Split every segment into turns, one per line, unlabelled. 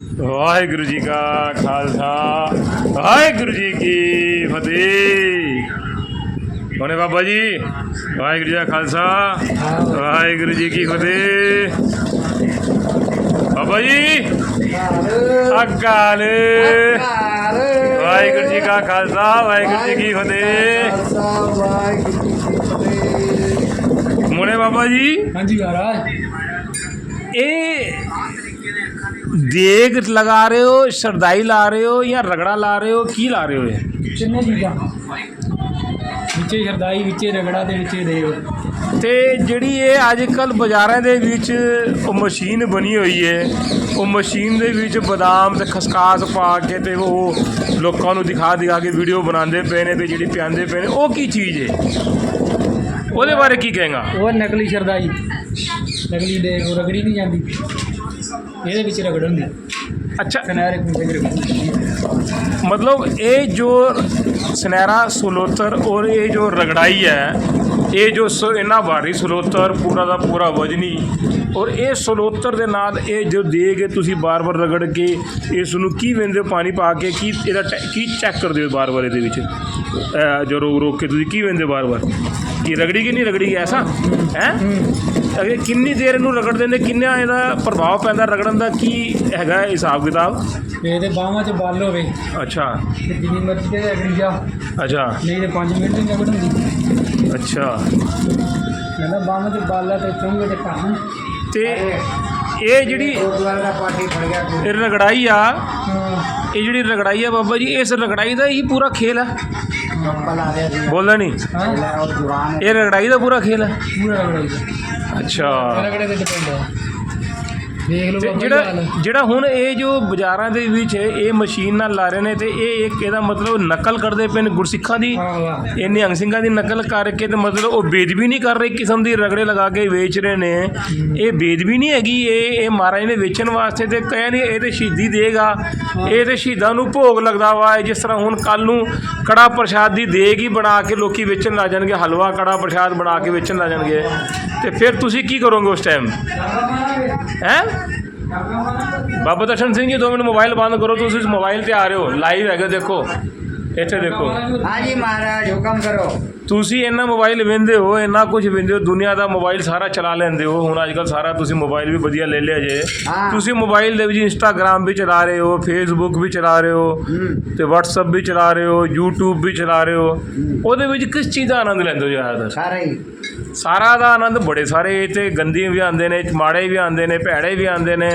ਵਾਹਿਗੁਰੂ ਜੀ ਕਾ ਖਾਲਸਾ ਵਾਹਿਗੁਰੂ ਜੀ ਕੀ ਫਤਿਹ। ਕੋਨੇ ਬਾਬਾ ਜੀ? ਵਾਹਿਗੁਰੂ ਜੀ ਕਾ ਖਾਲਸਾ ਵਾਹਿਗੁਰੂ ਜੀ ਕੀ ਫਤਿਹ। ਬਾਬਾ ਜੀ? ਅਕਾਲ। ਵਾਹਿਗੁਰੂ ਜੀ ਕਾ ਖਾਲਸਾ ਵਾਹਿਗੁਰੂ ਜੀ ਕੀ ਫਤਿਹ। ਮੋਨੇ ਬਾਬਾ ਜੀ?
ਹਾਂਜੀ ਮਹਾਰਾਜ।
ਇਹ ਦੇਗ ਲਗਾ ਰਹੇ ਹੋ ਸ਼ਰਦਾਈ ਲਾ ਰਹੇ ਹੋ ਜਾਂ ਰਗੜਾ ਲਾ ਰਹੇ ਹੋ? ਕੀ ਲਾ ਰਹੇ ਹੋ ਇਹ?
ਕਿੰਨੇ ਚੀਜ਼ਾਂ ਵਿੱਚੇ ਸ਼ਰਦਾਈ ਵਿੱਚੇ ਰਗੜਾ ਤੇ ਵਿੱਚੇ ਦੇਵ
ਤੇ ਜਿਹੜੀ ਇਹ ਅੱਜ ਕੱਲ ਬਾਜ਼ਾਰਾਂ ਦੇ ਵਿੱਚ ਉਹ ਮਸ਼ੀਨ ਬਣੀ ਹੋਈ ਹੈ ਉਹ ਮਸ਼ੀਨ ਦੇ ਵਿੱਚ ਬਦਾਮ ਤੇ ਖਸਕਾਸ ਪਾ ਕੇ ਤੇ ਉਹ ਲੋਕਾਂ ਨੂੰ ਦਿਖਾ ਦਿਖਾ ਕੇ ਵੀਡੀਓ ਬਣਾਉਂਦੇ ਪਏ ਨੇ ਤੇ ਜਿਹੜੀ ਪਿਆਉਂਦੇ ਪਏ ਨੇ ਉਹ ਕੀ ਚੀਜ਼ ਹੈ? ਉਹਦੇ ਬਾਰੇ ਕੀ ਕਹੇਗਾ?
ਉਹ ਨਕਲੀ ਸ਼ਰਦਾਈ ਨਕਲੀ ਦੇਵ ਉਹ ਰਗੜੀ ਨਹੀਂ ਜਾਂਦੀ। ਇਹਦੇ ਵਿੱਚ ਰਗੜ ਹੁੰਦੀ
ਅੱਛਾ।
ਕਿਨਾਰੇ ਕੁੰਡੇ ਰਗੜ
ਮਤਲਬ ਇਹ ਜੋ ਸੁਨਹਿਰਾ ਸੁਲੋਤਰ ਔਰ ਇਹ ਜੋ ਰਗੜਾਈ ਹੈ ਇਹ ਜੋ ਸ ਇਹਨਾਂ ਭਾਰੀ ਸੁਲੋਤਰ ਪੂਰਾ ਦਾ ਪੂਰਾ ਵਜਨੀ ਔਰ ਇਹ ਸੁਲੋਤਰ ਦੇ ਨਾਲ ਇਹ ਜੋ ਦੇਗ ਤੁਸੀਂ ਬਾਰ-ਬਾਰ ਰਗੜ ਕੇ ਇਸ ਨੂੰ ਕੀ ਵੇਂਦੇ ਪਾਣੀ ਪਾ ਕੇ ਕੀ ਇਹਦਾ ਕੀ ਚੈੱਕ ਕਰਦੇ ਹੋ ਬਾਰ-ਬਾਰ ਇਹਦੇ ਵਿੱਚ? ਜੋ ਰੋਕ ਰੋਕ ਕੇ ਤੁਸੀਂ ਕੀ ਵੇਂਦੇ ਬਾਰ-ਬਾਰ? ਕੀ ਰਗੜੀ ਕਿ ਨਹੀਂ ਰਗੜੀ ਐਸਾ? ਹੈ। ਅਗੇ ਕਿੰਨੀ ਦੇਰ ਇਹਨੂੰ ਰਗੜਦੇ ਨੇ? ਕਿੰਨਾ ਇਹਦਾ ਪ੍ਰਭਾਵ ਪੈਂਦਾ ਰਗੜਨ ਦਾ? ਕੀ ਹੈਗਾ ਹਿਸਾਬ ਕਿਤਾਬ?
ਇਹਦੇ ਬਾਹਾਂ 'ਚ ਬਲ ਹੋਵੇ।
ਅੱਛਾ।
ਤੇ ਜਿੰਨੀ ਮਰਜ਼ੀ ਤੇ ਰਗੜੀ ਜਾ
ਅੱਛਾ।
ਨਹੀਂ ਤੇ 5 ਮਿੰਟ ਨਹੀਂ ਰਗੜ ਹੁੰਦੀ
ਅੱਛਾ।
ਕਹਿੰਦਾ ਬਾਹਾਂ 'ਚ ਬਲ ਹੈ ਤੇ ਚੁੰਗੇ ਤੇ ਕਾਹਨ
ਤੇ ਇਹ ਜਿਹੜੀ ਇਹ ਰਗੜਾਈ ਆ ਇਹ ਜਿਹੜੀ ਰਗੜਾਈ ਆ ਬਾਬਾ ਜੀ ਇਸ ਰਗੜਾਈ ਦਾ ਹੀ ਪੂਰਾ ਖੇਲ ਹੈ। ਬੋਲਦਾ ਨਹੀਂ। ਇਹ ਰਗੜਾਈ ਦਾ ਪੂਰਾ ਖੇਲ ਹੈ
ਪੂਰਾ ਰਗੜਾਈ ਦਾ।
ਅੱਛਾ।
ਰਗੜੇ ਤੇ ਡਿਪੈਂਡ ਹੈ? ਦੇਖ ਲਓ
ਤੇ
ਬਾਬਾ ਜੀ
ਜਿਹੜਾ
ਹਾਲ।
ਜਿਹੜਾ ਹੁਣ ਇਹ ਜੋ ਬਾਜ਼ਾਰਾਂ ਦੇ ਵਿੱਚ ਇਹ ਮਸ਼ੀਨ ਨਾਲ ਲਾ ਰਹੇ ਨੇ ਤੇ ਇਹ ਇੱਕ ਇਹਦਾ ਮਤਲਬ ਨਕਲ ਕਰਦੇ ਪਏ ਨੇ ਗੁਰਸਿੱਖਾਂ ਦੀ।
ਹਾਂ ਵਾਹ।
ਇਹ ਨਿਹੰਗ ਸਿੰਘਾਂ ਦੀ ਨਕਲ ਕਰਕੇ ਤੇ ਮਤਲਬ ਉਹ ਬੇਦਬੀ ਨਹੀਂ ਕਰ ਰਹੇ ਕਿਸਮ ਦੀ ਰਗੜੇ ਲਗਾ ਕੇ ਵੇਚ ਰਹੇ ਨੇ। ਇਹ ਬੇਦਬੀ ਨਹੀਂ ਹੈਗੀ ਇਹ ਇਹ ਮਹਾਰਾਜ ਨੇ ਵੇਚਣ ਵਾਸਤੇ ਤੇ ਕਹਿ ਨਹੀਂ ਇਹ ਤੇ ਸ਼ਹੀਦੀ ਦੇਗਾ। ਇਹ ਤੇ ਸ਼ਹੀਦਾਂ ਨੂੰ ਭੋਗ ਲੱਗਦਾ ਵਾ ਜਿਸ ਤਰ੍ਹਾਂ ਹੁਣ ਕੱਲ ਨੂੰ ਕੜਾ ਪ੍ਰਸ਼ਾਦ ਦੀ ਦੇਗ ਹੀ ਬਣਾ ਕੇ ਲੋਕੀ ਵੇਚਣ ਲੱਗ ਜਾਣਗੇ ਹਲਵਾ ਕੜਾ ਪ੍ਰਸ਼ਾਦ ਬਣਾ ਕੇ ਵੇਚਣ ਲੱਗ ਜਾਣਗੇ। ਤੇ ਫਿਰ ਤੁਸੀਂ ਕੀ ਕਰੋਗੇ ਉਸ ਟਾਈਮ ਹੈ? ਬਾਬਾ ਦਰਸ਼ਨ ਸਿੰਘ ਜੀ, ਦੋ ਮਿੰਟ ਮੋਬਾਈਲ ਬੰਦ ਕਰੋ, ਤੁਸੀਂ ਮੋਬਾਈਲ ਤੇ ਆ ਰਹੇ ਹੋ ਲਾਈਵ ਹੈਗਾ, ਦੇਖੋ। ਇੱਥੇ ਦੇਖੋ।
ਹਾਂਜੀ ਮਹਾਰਾਜ ਹੁਕਮ ਕਰੋ।
ਤੁਸੀਂ ਇੰਨਾ ਮੋਬਾਈਲ ਵਿੰਦੇ ਹੋ ਇੰਨਾ ਕੁਝ ਵਿੰਦੇ ਹੋ ਦੁਨੀਆ ਦਾ ਮੋਬਾਈਲ ਸਾਰਾ ਚਲਾ ਲੈਂਦੇ ਹੋ। ਹੁਣ ਅੱਜ ਕੱਲ ਸਾਰਾ ਤੁਸੀਂ ਮੋਬਾਈਲ ਵੀ ਵਧੀਆ ਲੈ ਲਿਆ ਜੇ। ਤੁਸੀਂ ਮੋਬਾਈਲ ਦੇ ਵਿੱਚ ਇੰਸਟਾਗ੍ਰam ਵੀ ਚਲਾ ਰਹੇ ਹੋ ਫੇਸਬੁੱਕ ਵੀ ਚਲਾ ਰਹੇ ਹੋ ਤੇ WhatsApp ਵੀ ਚਲਾ ਰਹੇ ਹੋ YouTube ਵੀ ਚਲਾ ਰਹੇ ਹੋ। ਉਹਦੇ ਵਿੱਚ ਕਿਸ ਚੀਜ਼ ਦਾ ਆਨੰਦ ਲੈਂਦੇ ਹੋ ਜ਼ਿਆਦਾਤਰ?
ਸਾਰਾ ਹੀ।
ਸਾਰਾ ਦਾ ਆਨੰਦ ਬੜੇ ਸਾਰੇ ਇੱਥੇ ਗੰਦੀ ਵੀ ਆਉਂਦੇ ਨੇ ਮਾੜੇ ਵੀ ਆਉਂਦੇ ਨੇ ਭੈੜੇ ਵੀ ਆਉਂਦੇ ਨੇ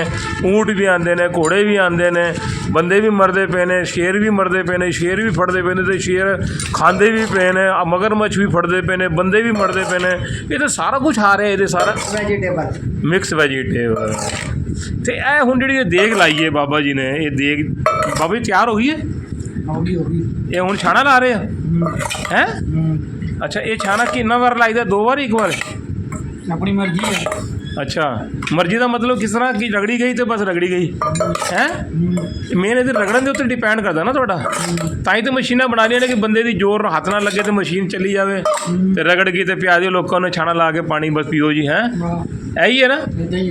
ਊਂਟ ਵੀ ਆਉਂਦੇ ਨੇ ਘੋੜੇ ਵੀ ਆਉਂਦੇ ਨੇ। ਬੰਦੇ ਵੀ ਮਰਦੇ ਪਏ ਨੇ ਸ਼ੇਰ ਵੀ ਮਰਦੇ ਪਏ ਨੇ ਸ਼ੇਰ ਵੀ ਫੜਦੇ ਪਏ ਨੇ ਤੇ ਸ਼ੇਰ ਖਾਂਦੇ ਵੀ ਪਏ ਨੇ ਮਗਰਮੱਛ ਵੀ ਫੜਦੇ ਪਏ ਨੇ ਬੰਦੇ ਵੀ ਮਰਦੇ ਪਏ ਨੇ। ਇਹ ਤਾਂ ਸਾਰਾ ਕੁਝ ਆ ਰਿਹਾ ਇਹਦੇ ਸਾਰਾ।
ਵੈਜੀਟੇਬਲ
ਮਿਕਸ ਵੈਜੀਟੇਬਲ ਤੇ ਇਹ ਹੁਣ ਜਿਹੜੀ ਇਹ ਦੇਗ ਲਾਈ ਹੈ ਬਾਬਾ ਜੀ ਨੇ ਇਹ ਦੇਗ ਬਾਬਾ ਜੀ ਤਿਆਰ ਹੋ ਗਈ ਹੈ ਇਹ ਹੁਣ ਛਾਣਾ ਲਾ ਰਹੇ ਆ? ਹੈ। ਅੱਛਾ ਇਹ ਛਾਣਾ ਕਿੰਨਾ ਵਾਰ ਲਾਈਦਾ? ਦੋ ਵਾਰ ਇੱਕ ਵਾਰ?
ਆਪਣੀ ਮਰਜ਼ੀ ਹੈ।
ਅੱਛਾ। ਮਰਜ਼ੀ ਦਾ ਮਤਲਬ ਕਿਸ ਤਰ੍ਹਾਂ ਕਿ ਰਗੜੀ ਗਈ ਤੇ ਬਸ ਰਗੜੀ ਗਈ। ਹੈ? ਮੇਨ ਇਹਦੇ ਰਗੜਨ ਦੇ ਉੱਤੇ ਡਿਪੈਂਡ ਕਰਦਾ ਨਾ ਤੁਹਾਡਾ। ਤਾਂ ਹੀ ਤਾਂ ਮਸ਼ੀਨਾਂ ਬਣਾ ਲਈਆਂ ਨੇ ਕਿ ਬੰਦੇ ਦੀ ਜ਼ੋਰ ਹੱਥ ਨਾਲ ਲੱਗੇ ਤੇ ਮਸ਼ੀਨ ਚੱਲੀ ਜਾਵੇ। ਤੇ ਰਗੜ ਗਈ ਤੇ ਪਿਆ ਦਿਓ ਲੋਕਾਂ ਨੂੰ ਛਾਣਾ ਲਾ ਕੇ ਪਾਣੀ ਬਸ ਪੀਓ ਜੀ ਹੈ? ਇਹੀ ਹੈ ਨਾ?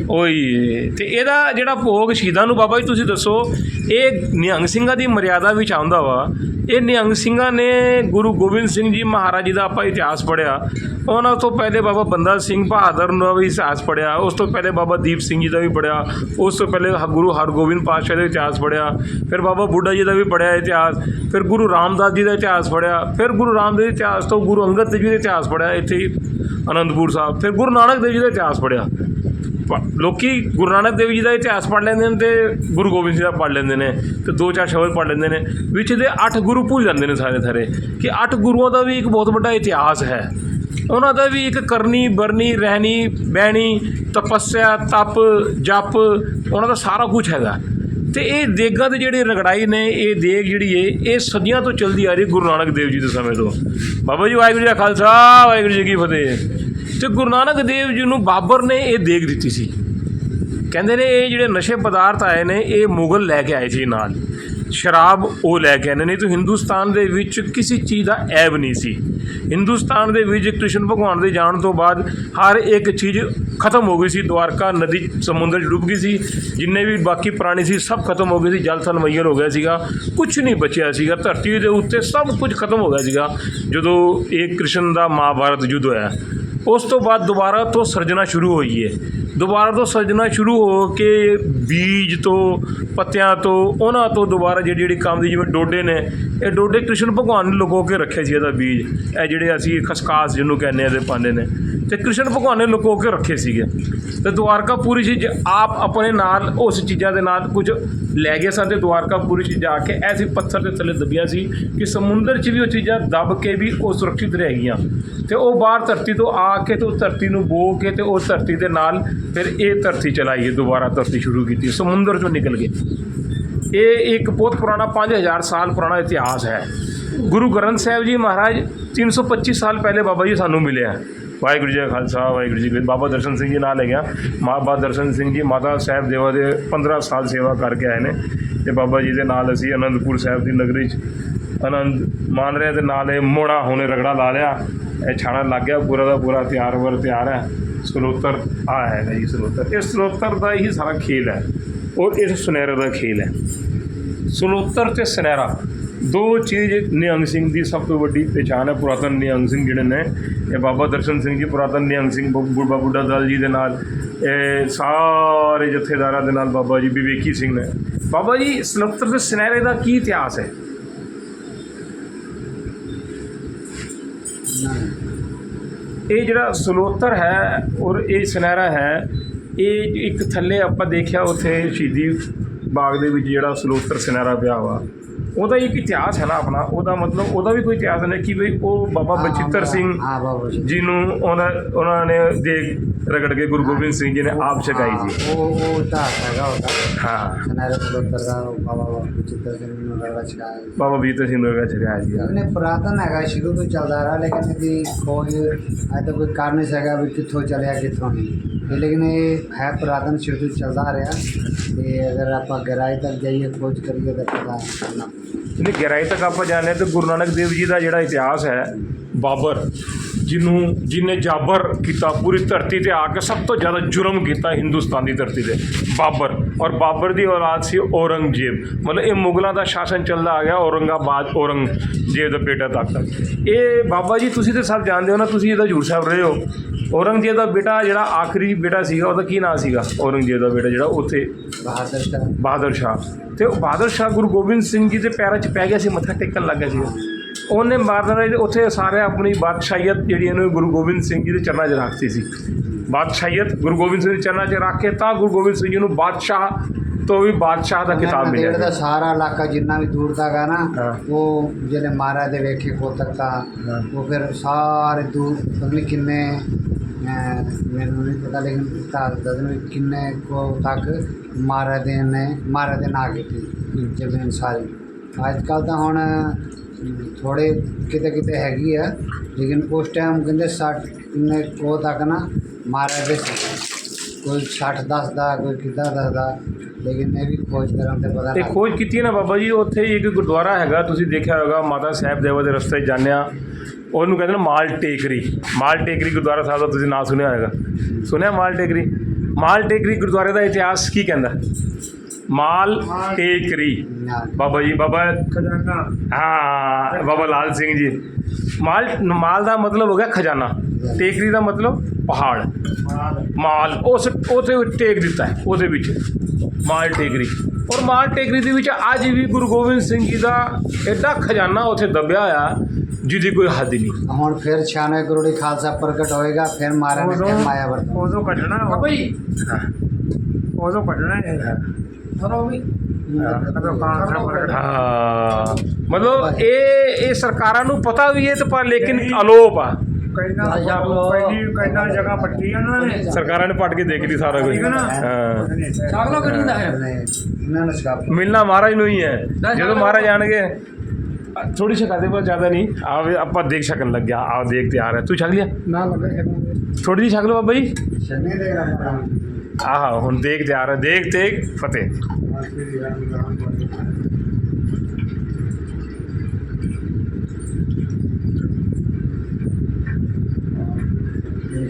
ਓਏ ਤੇ ਇਹਦਾ ਜਿਹੜਾ ਭੋਗ ਸ਼ਹੀਦਾਂ ਨੂੰ ਬਾਬਾ ਜੀ ਤੁਸੀਂ ਦੱਸੋ ਇਹ ਨਿਹੰਗ ਸਿੰਘਾਂ ਦੀ ਮਰਿਆਦਾ ਵਿੱਚ ਆਉਂਦਾ ਵਾ। ਇਹ ਨਿਹੰਗ ਸਿੰਘਾਂ ਨੇ ਗੁਰੂ ਗੋਬਿੰਦ ਸਿੰਘ ਜੀ ਮਹਾਰਾਜ ਜੀ ਦਾ ਆਪਾਂ ਇਤਿਹਾਸ ਪੜਿਆ ਉਹਨਾਂ ਤੋਂ ਪਹਿਲੇ ਬਾਬਾ ਬੰਦਾ ਸਿੰਘ ਬਹਾਦਰ ਦਾ ਵੀ ਇਤਿਹਾਸ ਪੜਿਆ ਉਸ ਤੋਂ ਪਹਿਲੇ ਬਾਬਾ ਦੀਪ ਸਿੰਘ ਜੀ ਦਾ ਵੀ ਪੜਿਆ। ਉਸ ਤੋਂ ਪਹਿਲੇ ਗੁਰੂ ਹਰਗੋਬਿੰਦ ਪਾਤਸ਼ਾਹ ਦਾ ਇਤਿਹਾਸ ਪੜਿਆ। ਫਿਰ ਬਾਬਾ ਬੁੱਢਾ ਜੀ ਦਾ ਵੀ ਪੜਿਆ ਇਤਿਹਾਸ। ਫਿਰ ਗੁਰੂ ਰਾਮਦਾਸ ਜੀ ਦਾ ਇਤਿਹਾਸ ਪੜਿਆ। ਫਿਰ ਗੁਰੂ ਰਾਮਦਾਸ ਦੇ ਇਤਿਹਾਸ ਤੋਂ ਗੁਰੂ ਅੰਗਦ ਦੇਵ ਜੀ ਦਾ ਇਤਿਹਾਸ ਪੜਿਆ ਇੱਥੇ ਅਨੰਦਪੁਰ ਸਾਹਿਬ। ਫਿਰ ਗੁਰੂ ਨਾਨਕ ਦੇਵ ਜੀ ਦਾ ਇਤਿਹਾਸ ਪੜਿਆ। ਪ- ਲੋਕੀ ਗੁਰੂ ਨਾਨਕ ਦੇਵ ਜੀ ਦਾ ਇਤਿਹਾਸ ਪੜ੍ਹ ਲੈਂਦੇ ਨੇ ਤੇ ਗੁਰੂ ਗੋਬਿੰਦ ਜੀ ਦਾ ਪੜ੍ਹ ਲੈਂਦੇ ਨੇ ਤੇ ਦੋ ਚਾਰ ਸ਼ਬਦ ਪੜ੍ਹ ਲੈਂਦੇ ਨੇ। ਵਿੱਚ ਦੇ ਅੱਠ ਗੁਰੂ ਭੁੱਲ ਜਾਂਦੇ ਨੇ ਸਾਰੇ ਸਾਰੇ ਕਿ ਅੱਠ ਗੁਰੂਆਂ ਦਾ ਵੀ ਇੱਕ ਬਹੁਤ ਵੱਡਾ ਇਤਿਹਾਸ ਹੈ। ਉਹਨਾਂ ਦਾ ਵੀ ਇੱਕ ਕਰਨੀ ਬਰਨੀ ਰਹਿਣੀ, ਬਹਿਣੀ, ਤਪੱਸਿਆ, ਤਪ, ਜਪ, ਉਹਨਾਂ ਦਾ ਸਾਰਾ ਕੁਝ ਹੈਗਾ। ਤੇ ਇਹ ਦੇਗਾਂ ਦੇ ਜਿਹੜੇ ਰਗੜਾਈ ਨੇ, ਇਹ ਦੇਗ ਜਿਹੜੀ ਏ, ਇਹ ਸਦੀਆਂ ਤੋਂ ਚੱਲਦੀ ਆ ਰਹੀ ਗੁਰੂ ਨਾਨਕ ਦੇਵ ਜੀ ਦੇ ਸਮੇਂ ਤੋਂ। ਬਾਬਾ ਜੀ, ਵਾਹਿਗੁਰੂ ਜੀ ਕਾ ਖਾਲਸਾ, ਵਾਹਿਗੁਰੂ ਜੀ ਕੀ ਫਤਿਹ। ਤੇ ਗੁਰੂ ਨਾਨਕ ਦੇਵ ਜੀ ਨੂੰ ਬਾਬਰ ਨੇ ਇਹ ਦੇਗ ਦਿੱਤੀ ਸੀ। ਕਹਿੰਦੇ ਨੇ ਇਹ ਜਿਹੜੇ ਨਸ਼ੇ ਪਦਾਰਥ ਆਏ ਨੇ, ਇਹ ਮੁਗਲ ਲੈ ਕੇ ਆਏ ਸੀ ਨਾਲ। ਸ਼ਰਾਬ ਉਹ ਲੈ ਕੇ ਆਉਂਦੇ ਨਹੀਂ, ਤਾਂ ਹਿੰਦੁਸਤਾਨ ਦੇ ਵਿੱਚ ਕਿਸੇ ਚੀਜ਼ ਦਾ ਐਬ ਨਹੀਂ ਸੀ। ਹਿੰਦੁਸਤਾਨ ਦੇ ਵਿੱਚ ਕ੍ਰਿਸ਼ਨ ਭਗਵਾਨ ਦੇ ਜਾਣ ਤੋਂ ਬਾਅਦ ਹਰ ਇੱਕ ਚੀਜ਼ ਖਤਮ ਹੋ ਗਈ ਸੀ। ਦੁਆਰਕਾ ਨਦੀ, ਸਮੁੰਦਰ 'ਚ ਡੁੱਬ ਗਈ ਸੀ। ਜਿੰਨੇ ਵੀ ਬਾਕੀ ਪ੍ਰਾਣੀ ਸੀ, ਸਭ ਖਤਮ ਹੋ ਗਏ ਸੀ। ਜਲ ਥਲ ਹੋ ਗਿਆ ਸੀਗਾ। ਕੁਝ ਨਹੀਂ ਬਚਿਆ ਸੀਗਾ। ਧਰਤੀ ਦੇ ਉੱਤੇ ਸਭ ਕੁਝ ਖਤਮ ਹੋ ਗਿਆ ਸੀਗਾ। ਜਦੋਂ ਇਹ ਕ੍ਰਿਸ਼ਨ ਦਾ ਮਹਾਭਾਰਤ ਯੁੱਧ ਹੋਇਆ, ਉਸ ਤੋਂ ਬਾਅਦ ਦੁਬਾਰਾ ਤੋਂ ਸਿਰਜਣਾ ਸ਼ੁਰੂ ਹੋਈ ਹੈ ਦੁਬਾਰਾ ਤੋਂ ਸਿਰਜਣਾ ਸ਼ੁਰੂ ਹੋ ਕੇ ਬੀਜ ਤੋਂ, ਪੱਤਿਆਂ ਤੋਂ, ਉਹਨਾਂ ਤੋਂ ਦੁਬਾਰਾ ਜਿਹੜੀ ਜਿਹੜੀ ਕੰਮ ਦੀ ਜਿਵੇਂ ਡੋਡੇ ਨੇ, ਇਹ ਡੋਡੇ ਕ੍ਰਿਸ਼ਨ ਭਗਵਾਨ ਨੇ ਲੁਕੋ ਕੇ ਰੱਖੇ ਸੀ ਇਹਦਾ ਬੀਜ। ਇਹ ਜਿਹੜੇ ਅਸੀਂ ਖਸਕਾਸ ਜਿਹਨੂੰ ਕਹਿੰਦੇ ਆ ਦੇ ਪਾਉਂਦੇ ਨੇ, ਤੇ ਕ੍ਰਿਸ਼ਨ ਭਗਵਾਨ ਨੇ ਲੁਕੋ ਕੇ ਰੱਖੇ ਸੀਗੇ। ਤੇ ਦੁਆਰਕਾ ਪੂਰੀ ਚੀਜ਼ ਆਪ ਆਪਣੇ ਨਾਲ ਉਸ ਚੀਜ਼ਾਂ ਦੇ ਨਾਲ ਕੁਝ ਲੈ ਗਏ ਸਨ ਤੇ ਦੁਆਰਕਾ ਪੂਰੀ ਚੀਜ਼ ਜਾ ਕੇ ਐਸੀ ਪੱਥਰ ਦੇ ਥੱਲੇ ਦਬੀਆਂ ਸੀ ਕਿ ਸਮੁੰਦਰ 'ਚ ਵੀ ਉਹ ਚੀਜ਼ਾਂ ਦਬ ਕੇ ਵੀ ਉਹ ਸੁਰੱਖਿਅਤ ਰਹਿ ਗਈਆਂ। ਤੇ ਉਹ ਬਾਹਰ ਧਰਤੀ ਤੋਂ ਆ ਕੇ ਤੇ ਉਹ ਧਰਤੀ ਨੂੰ ਬੋ ਕੇ ਤੇ ਉਸ ਧਰਤੀ ਦੇ ਨਾਲ ਫਿਰ ਇਹ ਧਰਤੀ ਚਲਾਈ ਦੁਬਾਰਾ ਧਰਤੀ ਸ਼ੁਰੂ ਕੀਤੀ। ਸਮੁੰਦਰ 'ਚੋਂ ਨਿਕਲ ਗਏ। ਇਹ ਇੱਕ ਬਹੁਤ ਪੁਰਾਣਾ 5000 ਸਾਲ ਪੁਰਾਣਾ ਇਤਿਹਾਸ ਹੈ। ਗੁਰੂ ਗ੍ਰੰਥ ਸਾਹਿਬ ਜੀ ਮਹਾਰਾਜ 325 ਸਾਲ ਪਹਿਲੇ ਬਾਬਾ ਜੀ ਸਾਨੂੰ ਮਿਲਿਆ। ਵਾਹਿਗੁਰੂ ਜੀ ਕਾ ਖਾਲਸਾ, ਵਾਹਿਗੁਰੂ ਜੀ ਕੀ ਬਾਬਾ ਦਰਸ਼ਨ ਸਿੰਘ ਜੀ ਨਾਲ ਲੈ ਗਿਆ ਮਾਂ, ਬਾਬਾ ਦਰਸ਼ਨ ਸਿੰਘ ਜੀ ਮਾਤਾ ਸਾਹਿਬ ਦੇਵਾ ਦੇ 15 ਸਾਲ ਸੇਵਾ ਕਰਕੇ ਆਏ ਨੇ। ਤੇ ਬਾਬਾ ਜੀ ਦੇ ਨਾਲ ਅਸੀਂ ਅਨੰਦਪੁਰ ਸਾਹਿਬ ਦੀ ਨਗਰੀ 'ਚ ਆਨੰਦ ਮਾਨ ਰਹੇ ਤੇ ਨਾਲ ਇਹ ਮੋੜਾ ਹੁਣੇ ਰਗੜਾ ਲਾ ਲਿਆ। ਇਹ ਛਾਣਾ ਲੱਗ ਗਿਆ, ਪੂਰਾ ਦਾ ਪੂਰਾ ਤਿਆਰ ਵਰ ਤਿਆਰ ਹੈ। ਸਰੋਤਰ ਆ ਹੈਗਾ ਜੀ ਸਰੋਤਰ ਇਸ ਸਰੋਤਰ ਦਾ ਹੀ ਸਾਰਾ ਖੇਲ ਹੈ ਔਰ ਇਸ ਸੁਨਹਿਰੇ ਦਾ ਖੇਲ ਹੈ। ਸਲੋਤਰ ਤੇ ਸੁਨਹਿਰਾ ਦੋ ਚੀਜ਼ ਨਿਹੰਗ ਸਿੰਘ ਦੀ ਸਭ ਤੋਂ ਵੱਡੀ ਪਛਾਣ ਹੈ। ਪੁਰਾਤਨ ਨਿਹੰਗ ਸਿੰਘ ਜਿਹੜੇ ਨੇ, ਇਹ ਬਾਬਾ ਦਰਸ਼ਨ ਸਿੰਘ ਜੀ, ਪੁਰਾਤਨ ਨਿਹੰਗ ਸਿੰਘ ਬ- ਬੁੱਢਾ ਬੁੱਢਾ ਦਲ ਜੀ ਦੇ ਨਾਲ, ਇਹ ਸਾਰੇ ਜਥੇਦਾਰਾਂ ਦੇ ਨਾਲ ਬਾਬਾ ਜੀ ਵਿਵੇਕੀ ਸਿੰਘ ਨੇ। ਬਾਬਾ ਜੀ, ਸਲੋਤਰ ਤੇ ਸੁਨਹਿਰੇ ਦਾ ਕੀ ਇਤਿਹਾਸ ਹੈ? ਇਹ ਜਿਹੜਾ ਸਲੋਤਰ ਹੈ ਔਰ ਇਹ ਸੁਨਹਿਰਾ ਹੈ ਇਹ ਇੱਕ ਥੱਲੇ ਆਪਾਂ ਦੇਖਿਆ ਉੱਥੇ ਸ਼ਹੀਦੀ ਬਾਗ ਦੇ ਵਿੱਚ ਜਿਹੜਾ ਸਲੋਤਰ ਸੁਨਹਿਰਾ ਪਿਆ ਵਾ ਉਹਦਾ ਇੱਕ ਇਤਿਹਾਸ ਹੈ ਨਾ ਆਪਣਾ ਉਹਦਾ ਮਤਲਬ ਉਹਦਾ ਵੀ ਕੋਈ ਇਤਿਹਾਸ ਹੈ ਕਿ ਬਈ ਉਹ ਬਾਬਾ ਬਚਿੱਤਰ ਸਿੰਘ ਜਿਹਨੂੰ ਉਹਨਾਂ ਉਹਨਾਂ ਨੇ ਦੇਖ ਰਗੜ ਕੇ ਗੁਰੂ ਗੋਬਿੰਦ ਸਿੰਘ ਜੀ ਨੇ ਆਪ ਛਕਾਈ ਸੀ।
ਉਹ ਉਹ ਤਾਂ ਹੈਗਾ ਉਹਦਾ।
ਹਾਂ।
ਸਨਾਰੇ ਫਲੋਤਰ ਦਾ ਬਾਬਾ ਚਿੱਤਰ ਸਿੰਘ ਨੂੰ ਲੜਵਾ ਚਕਾਇਆ
ਬਾਬਾ ਬੀਤਰ ਸਿੰਘ ਦਾ ਛਕਾਇਆ ਸੀ।
ਇਹਨੇ ਪੁਰਾਤਨ ਹੈਗਾ ਸ਼ੁਰੂ ਤੋਂ ਚੱਲਦਾ ਰਿਹਾ ਲੇਕਿਨ ਇਹਦੀ ਖੋਜ ਅਜੇ ਤੱਕ ਕੋਈ ਕਾਰਨ ਨਹੀਂ ਹੈਗਾ ਵੀ ਕਿੱਥੋਂ ਚੱਲਿਆ ਕਿੱਥੋਂ ਨਹੀਂ। ਲੇਕਿਨ ਇਹ ਹੈ ਪੁਰਾਤਨ ਸ਼ੁਰੂ ਤੋਂ ਚੱਲਦਾ ਰਿਹਾ। ਤੇ ਅਗਰ ਆਪਾਂ ਗਹਿਰਾਈ ਤੱਕ ਜਾਈਏ ਖੋਜ ਕਰੀਏ ਤਾਂ ਪਤਾ
ਜਿਹਨੇ ਗਹਿਰਾਈ ਤੱਕ ਆਪਾਂ ਜਾਣਦੇ ਤਾਂ ਗੁਰੂ ਨਾਨਕ ਦੇਵ ਜੀ ਦਾ ਜਿਹੜਾ ਇਤਿਹਾਸ ਹੈ ਬਾਬਰ ਜਿਹਨੂੰ ਜਿਹਨੇ ਜਾਬਰ ਕੀਤਾ ਪੂਰੀ ਧਰਤੀ ਤੇ ਆ ਕੇ ਸਭ ਤੋਂ ਜ਼ਿਆਦਾ ਜੁਰਮ ਕੀਤਾ ਹਿੰਦੁਸਤਾਨ ਦੀ ਧਰਤੀ ਤੇ ਬਾਬਰ। ਔਰ ਬਾਬਰ ਦੀ ਔਲਾਦ ਸੀ ਔਰੰਗਜ਼ੇਬ। ਮਤਲਬ ਇਹ ਮੁਗਲਾਂ ਦਾ ਸ਼ਾਸਨ ਚੱਲਦਾ ਆ ਗਿਆ ਔਰੰਗਾਬਾਦ ਔਰੰਗਜ਼ੇਬ ਦਾ ਬੇਟਾ ਤੱਕ। ਇਹ ਬਾਬਾ ਜੀ ਤੁਸੀਂ ਤੇ ਸਭ ਜਾਣਦੇ ਹੋ ਨਾ ਤੁਸੀਂ ਇਹਦਾ ਹਜ਼ੂਰ ਸਾਹਿਬ ਰਹੇ ਹੋ। ਔਰੰਗਜ਼ੇਬ ਦਾ ਬੇਟਾ ਜਿਹੜਾ ਆਖਰੀ ਬੇਟਾ ਸੀਗਾ ਉਹਦਾ ਕੀ ਨਾਂ ਸੀਗਾ? ਔਰੰਗਜ਼ੇਬ ਦਾ ਬੇਟਾ ਜਿਹੜਾ ਉੱਥੇ
ਬਹਾਦਰ ਸ਼ਾਹ।
ਬਹਾਦਰ ਸ਼ਾਹ। ਤੇ ਉਹ ਬਹਾਦਰ ਸ਼ਾਹ ਗੁਰੂ ਗੋਬਿੰਦ ਸਿੰਘ ਜੀ ਦੇ ਪੈਰਾਂ 'ਚ ਪੈ ਗਿਆ ਸੀ ਮੱਥਾ ਟੇਕਣ ਲੱਗ ਗਿਆ ਸੀ ਉਹਨੇ ਮਾਰਨਾ ਉੱਥੇ ਸਾਰੇ ਆਪਣੀ ਬਾਦਸ਼ਾਹੀਅਤ ਜਿਹੜੀ ਇਹਨੂੰ ਗੁਰੂ ਗੋਬਿੰਦ ਸਿੰਘ ਜੀ ਦੇ ਚਰਨਾਂ 'ਚ ਰੱਖਤੀ ਸੀ ਬਾਦਸ਼ਾਹੀਅਤ ਗੁਰੂ ਗੋਬਿੰਦ ਸਿੰਘ ਦੇ ਚਰਨਾਂ 'ਚ ਰੱਖ ਕੇ ਤਾਂ ਗੁਰੂ ਗੋਬਿੰਦ ਸਿੰਘ ਜੀ ਨੂੰ ਬਾਦਸ਼ਾਹ ਤੋਂ ਵੀ ਬਾਦਸ਼ਾਹ ਦਾ ਖਿਤਾਬ
ਨੰਦੇੜ
ਮਿਲਿਆ
ਦਾ
ਸੀ।
ਸਾਰਾ ਇਲਾਕਾ ਜਿੰਨਾ ਵੀ ਦੂਰ ਤੱਕ ਆ ਨਾ। ਉਹ ਜਿਹੜੇ ਮਹਾਰਾਜ ਦੇ ਵੇਖੇ ਕੋ ਤੱਕ ਤਾਂ। ਉਹ ਫਿਰ ਸਾਰੇ ਦੂਰ ਅਗਲੇ ਕਿੰਨੇ ਮੈਨੂੰ ਨਹੀਂ ਪਤਾ ਲੇਕਿਨ ਤਾਂ ਦਦਨ ਕਿੰਨੇ ਕੋ ਤੱਕ ਮਹਾਰਾਜ ਦੇ ਨੇ ਮਹਾਰਾਜ ਦੇ ਨਾਂ ਕੀਤੀ ਜ਼ਮੀਨ ਸਾਰੀ ਅੱਜ ਕੱਲ ਤਾਂ ਹੁਣ ਥੋੜੇ ਕਿਤੇ ਕਿਤੇ ਹੈਗੀ ਆ ਲੇਕਿਨ ਉਸ ਟਾਈਮ ਕਹਿੰਦੇ 60 ਕਿੰਨੇ ਕੋ ਤੱਕ ਨਾ ਮਹਾਰਾਜ ਦੇ ਸੀ ਕੋਈ 60 ਦੱਸਦਾ ਕੋਈ ਕਿੱਦਾਂ ਦੱਸਦਾ ਲੇਕਿਨ ਇਹ ਵੀ ਖੋਜ ਕਰਨ ਤੇ ਪਤਾ
ਤੇ ਖੋਜ ਕੀਤੀ ਹੈ ਨਾ ਬਾਬਾ ਜੀ? ਉੱਥੇ ਇੱਕ ਗੁਰਦੁਆਰਾ ਹੈਗਾ ਤੁਸੀਂ ਦੇਖਿਆ ਹੋਗਾ ਮਾਤਾ ਸਾਹਿਬ ਦੇਵਾ ਦੇ ਰਸਤੇ ਜਾਂਦੇ ਆ। ਉਹਨੂੰ ਕਹਿੰਦੇ ਨੇ ਮਾਲ ਟੇਕਰੀ। ਮਾਲ ਟੇਕਰੀ ਗੁਰਦੁਆਰਾ ਸਾਹਿਬ ਦਾ ਤੁਸੀਂ ਨਾਂ ਸੁਣਿਆ ਹੋਵੇਗਾ ਸੁਣਿਆ ਮਾਲ ਟੇਕਰੀ? ਮਾਲ ਟੇਕਰੀ ਗੁਰਦੁਆਰੇ ਦਾ ਇਤਿਹਾਸ ਕੀ ਕਹਿੰਦਾ? ਮਾਲ ਟੇਕਰੀ ਬਾਬਾ ਜੀ ਬਾਬਾ
ਖਜ਼ਾਨਾ।
ਹਾਂ ਬਾਬਾ ਲਾਲ ਸਿੰਘ ਜੀ। ਮਾਲ ਮਾਲ ਦਾ ਮਤਲਬ ਹੋ ਗਿਆ ਖਜ਼ਾਨਾ। ਟੇਕਰੀ ਦਾ ਮਤਲਬ ਪਹਾੜ। ਮਾਲ। ਉਸ ਉਹਦੇ ਵਿੱਚ ਟੇਕ ਦਿੱਤਾ ਹੈ ਉਹਦੇ ਵਿੱਚ। ਮਾਲ ਟੇਕਰੀ। ਔਰ ਮਾਲ ਟੇਕਰੀ ਦੇ ਵਿੱਚ ਅੱਜ ਵੀ ਗੁਰੂ ਗੋਬਿੰਦ ਸਿੰਘ ਜੀ ਦਾ ਐਡਾ ਖਜ਼ਾਨਾ ਉੱਥੇ ਦੱਬਿਆ ਆ ਜਿਹਦੀ ਕੋਈ ਹੱਦ ਨਹੀਂ।
ਹੁਣ ਫਿਰ 96 ਕਰੋੜੀ ਖਾਲਸਾ ਪ੍ਰਗਟ ਹੋਏਗਾ ਫਿਰ ਮਾਰਾ ਨੇ ਫਿਰ ਮਾਇਆ ਵਰਤ
ਉਦੋਂ ਕੱਢਣਾ ਬਾਬਾ ਜੀ। ਉਦੋਂ ਕੱਢਣਾ ਹੈ ਚਲੋ ਵੀ
ਹਾਂ। ਮਤਲਬ ਇਹ ਇਹ ਸਰਕਾਰਾਂ ਨੂੰ ਪਤਾ ਵੀ ਹੈ ਤੇ ਪਰ ਲੇਕਿਨ ਅਲੋਪ ਆ।
ਕਹਿਣਾ ਪਹਿਲੀ ਕਹਿਣਾ ਜਗ੍ਹਾ ਪੱਟੀ ਉਹਨਾਂ ਨੇ।
ਸਰਕਾਰਾਂ ਨੇ ਪੜ ਕੇ ਦੇਖ ਲਈ ਸਾਰਾ ਕੁਝ
ਹੈ।
ਹੈ?
ਇਹਨਾਂ ਨੇ ਸਕਾਪ
ਮਿਲਣਾ ਮਹਾਰਾਜ ਨੂੰ ਹੀ ਹੈ। ਜਦੋਂ ਮਹਾਰਾਜ ਜਾਣਗੇ ਥੋੜੀ ਛਕਾ ਦੇ ਪਰ ਜ਼ਿਆਦਾ ਨਹੀਂ। ਆ ਵੀ ਆਪਾਂ ਦੇਖ ਸਕਣ ਲੱਗਿਆ। ਆ ਦੇਖ ਤੇ ਆ ਰਿਹਾ। ਤੂੰ ਛਕ ਲਿਆ।
ਨਾ ਲੱਗਾ
ਥੋੜੀ ਜਿਹੀ ਛਕ ਲਓ ਬਾਬਾ ਜੀ।
ਸ਼ਨੇ ਦੇ ਗ੍ਰਾਮ
ਆਹੋ ਹੁਣ ਦੇਖਦੇ ਆ ਰਹੇ ਦੇਖ ਤੇ ਫਤਿਹ।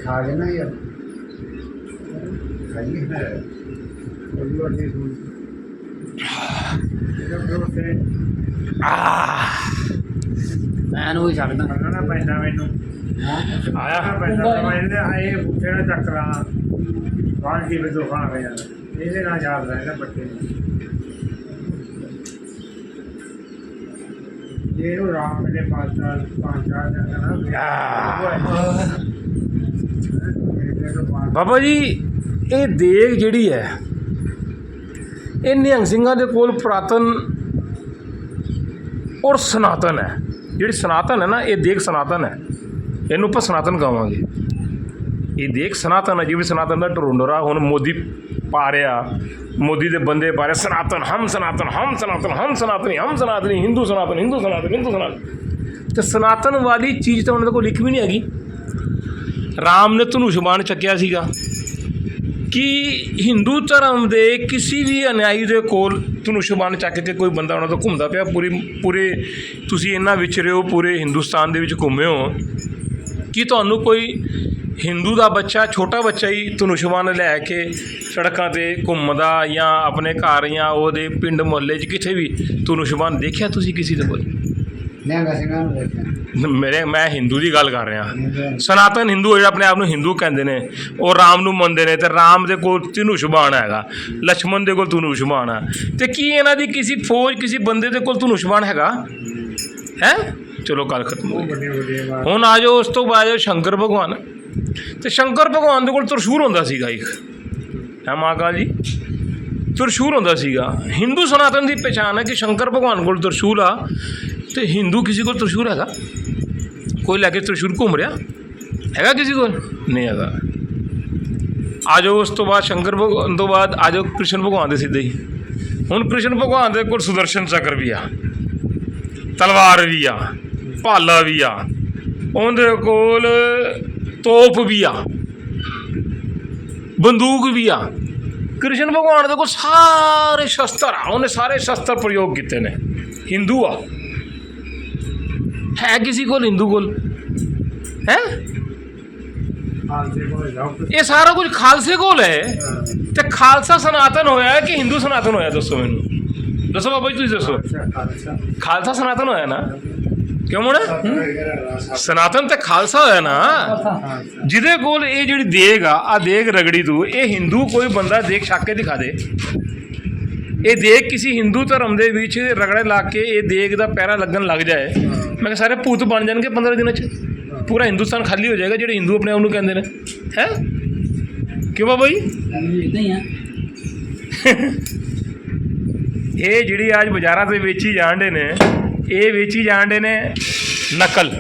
ਖਾ ਲੈਣਾ ਯਾਰ। ਖਾਈ
ਹੈ।
ਕੋਈ ਵਾਰ ਨਹੀਂ ਸੁਣ ਆ ਮੈਂ ਨੂੰ ਹੀ ਛੱਡਦਾ
ਕਰਨਾ ਪੈਂਦਾ ਮੈਨੂੰ।
ਆਇਆ
ਕਰਨਾ ਪੈਂਦਾ ਮੈਂ ਇਹਦੇ ਆਏ ਬੁੱਠੇ ਨਾਲ ਚੱਕ ਲਾਂ। ਬਾਹਰ ਕੀ ਵੀ ਦੁਕਾਨ ਆ ਇਹਦੇ ਨਾਲ ਯਾਦ ਰਹਿੰਦਾ ਬੱਚੇ ਨੂੰ। ਜੇ ਉਹ ਰਾਮ ਦੇ ਪਾਸ ਪੰਜ ਚਾਰ ਦਿਨ ਨਾ
ਬਾਬਾ ਜੀ ਇਹ ਦੇਗ ਜਿਹੜੀ ਹੈ ਇਹ ਨਿਹੰਗ ਸਿੰਘਾਂ ਦੇ ਕੋਲ ਪੁਰਾਤਨ ਔਰ ਸਨਾਤਨ ਹੈ। ਜਿਹੜੀ ਸਨਾਤਨ ਹੈ ਨਾ, ਇਹ ਦੇਖ ਸਨਾਤਨ ਹੈ। ਇਹਨੂੰ ਆਪਾਂ ਸਨਾਤਨ ਕਹਾਂਗੇ। ਇਹ ਦੇਖ ਸਨਾਤਨ ਹੈ, ਜਿਵੇਂ ਸਨਾਤਨ ਦਾ ਟਰੋਂਡਰਾ ਹੁਣ ਮੋਦੀ ਪਾ ਰਿਹਾ ਮੋਦੀ ਦੇ ਬੰਦੇ ਪਾ ਰਿਹਾ ਸਨਾਤਨ, ਹਮ ਸਨਾਤਨ ਹਮ ਸਨਾਤਨ, ਹਮ ਸਨਾਤਨੀ ਹਮ ਸਨਾਤਨੀ, ਹਿੰਦੂ ਸਨਾਤਨ ਹਿੰਦੂ ਸਨਾਤਨ ਹਿੰਦੂ ਸਨਾਤਨ। ਤੇ ਸਨਾਤਨ ਵਾਲੀ ਚੀਜ਼ ਤਾਂ ਉਹਨਾਂ ਦੇ ਕੋਲ ਲਿਖ ਵੀ ਨਹੀਂ ਹੈਗੀ। ਰਾਮ ਨੇ ਧਨੁਸ਼ ਬਾਣ ਚੱਕਿਆ ਸੀਗਾ। ਕਿ ਹਿੰਦੂ ਧਰਮ ਦੇ ਕਿਸੇ ਵੀ ਅਨਿਆਈ ਦੇ ਕੋਲ ਧਨੁਸ਼ ਚੱਕ ਕੇ ਕੋਈ ਬੰਦਾ ਉਹਨਾਂ ਤੋਂ ਘੁੰਮਦਾ ਪਿਆ, ਪੂਰੀ, ਪੂਰੇ ਤੁਸੀਂ ਇੰਨਾ ਵਿਚਰੇ ਹੋ, ਪੂਰੇ ਹਿੰਦੁਸਤਾਨ ਦੇ ਵਿੱਚ ਘੁੰਮੇ ਹੋ, ਕਿ ਤੁਹਾਨੂੰ ਕੋਈ ਹਿੰਦੂ ਦਾ ਬੱਚਾ, ਛੋਟਾ ਬੱਚਾ ਹੀ ਧਨੁਸ਼ ਲੈ ਕੇ ਸੜਕਾਂ ਤੇ ਘੁੰਮਦਾ ਜਾਂ ਆਪਣੇ ਘਰ ਜਾਂ ਉਹਦੇ ਪਿੰਡ ਮੁਹੱਲੇ 'ਚ ਕਿਤੇ ਵੀ ਧਨੁਸ਼ ਦੇਖਿਆ ਤੁਸੀਂ ਕਿਸੇ ਦੇ ਕੋਲ? ਮੇਰੇ ਮੈਂ ਹਿੰਦੂ ਦੀ ਗੱਲ ਕਰ ਰਿਹਾ। ਸਨਾਤਨ ਹਿੰਦੂ ਜਿਹੜਾ ਆਪਣੇ ਆਪ ਨੂੰ ਹਿੰਦੂ ਕਹਿੰਦੇ ਨੇ ਉਹ ਰਾਮ ਨੂੰ ਮੰਨਦੇ ਨੇ ਤੇ ਰਾਮ ਦੇ ਕੋਲ ਧਨੁਸ਼ਬਾਣ ਹੈਗਾ ਲక్ష్మణ ਦੇ ਕੋਲ ਸ਼ੁਭਾਣ ਆ। ਤੇ ਕੀ ਇਹਨਾਂ ਦੀ ਕਿਸੇ ਫੌਜ ਕਿਸੇ ਬੰਦੇ ਦੇ ਕੋਲ ਸ਼ੁਭਾਣ ਹੈਗਾ? ਹੈ? ਚਲੋ ਗੱਲ ਖਤਮ ਹੋ ਗਈ। ਹੁਣ ਆ ਜਾਓ ਉਸ ਤੋਂ ਬਾਅਦ ਆ ਸ਼ੰਕਰ ਭਗਵਾਨ। ਤੇ ਸ਼ੰਕਰ ਭਗਵਾਨ ਦੇ ਕੋਲ ਤਰਸ਼ੂਲ ਹੁੰਦਾ ਸੀਗਾ ਇੱਕ। ਹੈ ਮਾਗਾ ਜੀ? ਤਰਸ਼ੂਲ ਹੁੰਦਾ ਸੀਗਾ। ਹਿੰਦੂ ਸਨਾਤਨ ਦੀ ਪਛਾਣ ਹੈ ਕਿ ਸ਼ੰਕਰ ਭਗਵਾਨ ਕੋਲ ਤਰਸ਼ੂਰ ਆ। ਤੇ ਹਿੰਦੂ ਕਿਸੇ ਕੋਲ ਤਰਸ਼ੂਲ ਹੈਗਾ? ਕੋਈ ਲੈ ਕੇ ਤਰਸ਼ੂਲ ਘੁੰਮ ਰਿਹਾ? ਹੈਗਾ ਕਿਸੇ ਕੋਲ? ਨਹੀਂ ਹੈਗਾ। ਆ ਜਾਓ, ਉਸ ਤੋਂ ਬਾਅਦ ਸ਼ੰਕਰ ਭਗਵਾਨ ਤੋਂ ਬਾਅਦ ਆ ਜਾਓ, ਕ੍ਰਿਸ਼ਨ ਭਗਵਾਨ ਦੇ ਸਿੱਧੇ ਹੀ। ਹੁਣ ਕ੍ਰਿਸ਼ਨ ਭਗਵਾਨ ਦੇ ਕੋਲ ਸੁਦਰਸ਼ਨ ਚੱਕਰ ਵੀ ਆ। ਤਲਵਾਰ ਵੀ ਆ, ਭਾਲਾ ਵੀ ਆ, ਉਹਦੇ ਕੋਲ ਤੋਪ ਵੀ ਆ, ਬੰਦੂਕ ਵੀ ਆ। ਕ੍ਰਿਸ਼ਨ ਭਗਵਾਨ ਦੇ ਕੋਲ ਸਾਰੇ ਸ਼ਸਤਰ ਆ, ਉਹਨੇ ਸਾਰੇ ਸ਼ਸਤਰ ਪ੍ਰਯੋਗ ਕੀਤੇ ਨੇ। ਹਿੰਦੂ ਆ। ਹੈ ਕਿਸੇ ਕੋਲ, ਹਿੰਦੂ ਕੋਲ? ਹੈ? ਇਹ ਸਾਰਾ ਕੁਝ ਖਾਲਸੇ ਕੋਲ ਹੈ। ਤੇ ਖਾਲਸਾ ਸਨਾਤਨ ਹੋਇਆ ਕਿ ਹਿੰਦੂ ਸਨਾਤਨ ਹੋਇਆ? ਦੱਸੋ ਮੈਨੂੰ। ਦੱਸੋ ਬਾਬਾ ਜੀ, ਤੁਸੀਂ ਦੱਸੋ। ਖਾਲਸਾ ਸਨਾਤਨ ਹੋਇਆ ਨਾ? ਕਿਉਂ ਮੋਣਾ ਸਨਾਤਨ ਤੇ ਖਾਲਸਾ ਹੋਇਆ ਨਾ? ਜਿਹਦੇ ਕੋਲ ਇਹ ਜਿਹੜੀ ਦੇਗ ਆ ਆ ਦੇਗ ਰਗੜੀ ਤੂੰ, ਇਹ ਹਿੰਦੂ ਕੋਈ ਬੰਦਾ ਦੇਖ ਛੱਕ ਕੇ ਦਿਖਾ ਦੇ। ਇਹ ਦੇਖ ਕਿਸੇ ਹਿੰਦੂ ਧਰਮ ਦੇ ਵਿੱਚ ਰਗੜੇ ਲਾ ਕੇ ਇਹ ਦੇਖ ਦਾ ਪੈਰਾ ਲੱਗਣ ਲੱਗ ਜਾਏ। ਮੈਂ ਕਿਹਾ ਸਾਰੇ ਭੂਤ ਬਣ ਜਾਣਗੇ 15 ਦਿਨਾਂ 'ਚ। ਪੂਰਾ ਹਿੰਦੁਸਤਾਨ ਖਾਲੀ ਹੋ ਜਾਏਗਾ, ਜਿਹੜੇ ਹਿੰਦੂ ਆਪਣੇ ਆਪ ਨੂੰ ਕਹਿੰਦੇ ਨੇ। ਹੈ? ਕਿਉਂ ਬਾਬਾ ਜੀ?
ਇਦਾਂ ਹੀ ਆ
ਇਹ ਜਿਹੜੀ ਅੱਜ ਬਾਜ਼ਾਰਾਂ ਦੇ ਵੇਚੀ ਜਾਂਦੇ ਨੇ, ਇਹ ਵੇਚੀ ਜਾਂਦੇ ਨੇ ਨਕਲ।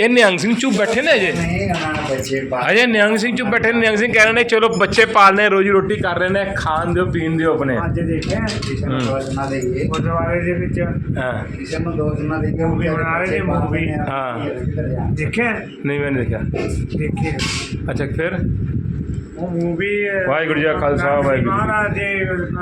ਇਹ ਨਿਹੰਗ ਸਿੰਘ ਚੁੱਪ ਬੈਠੇ ਨੇ ਅਜੇ?
ਨਹੀਂ ਬੱਚੇ
ਅਜੇ ਨਿਹੰਗ ਸਿੰਘ ਚੁੱਪ ਬੈਠੇ ਨੇ ਨਿਹੰਗ ਸਿੰਘ ਕਹਿ ਰਹੇ ਨੇ ਚਲੋ ਬੱਚੇ ਪਾਲਨੇ ਰੋਜੀ ਰੋਟੀ ਕਰ ਰਹੇ ਨੇ ਖਾਣ ਦਿਓ ਪੀਣ ਦਿਓ ਆਪਣੇ।
ਅੱਜ ਦੇਖਿਆ
ਕਿਸੇ ਨੂੰ ਦੋਸ਼ ਨਾ ਦੇਈਏ
ਗੁਰਦੁਆਰੇ ਦੇ ਵਿੱਚ।
ਹਾਂ।
ਕਿਸੇ ਨੂੰ ਦੋਸ਼ ਨਾ ਦੇਈਏ
ਮੂਵੀ ਬਣਾ ਰਹੇ ਨੇ, ਮੂਵੀ।
ਹਾਂ।
ਦੇਖਿਆ?
ਨਹੀਂ ਮੈਂ ਦੇਖਿਆ।
ਦੇਖਿਆ।
ਅੱਛਾ ਫਿਰ?
ਉਹ ਮੂਵੀ
ਵਾਹਿਗੁਰੂ ਜੀ ਕਾ ਖਾਲਸਾ, ਵਾਹਿਗੁਰੂ ਜੀ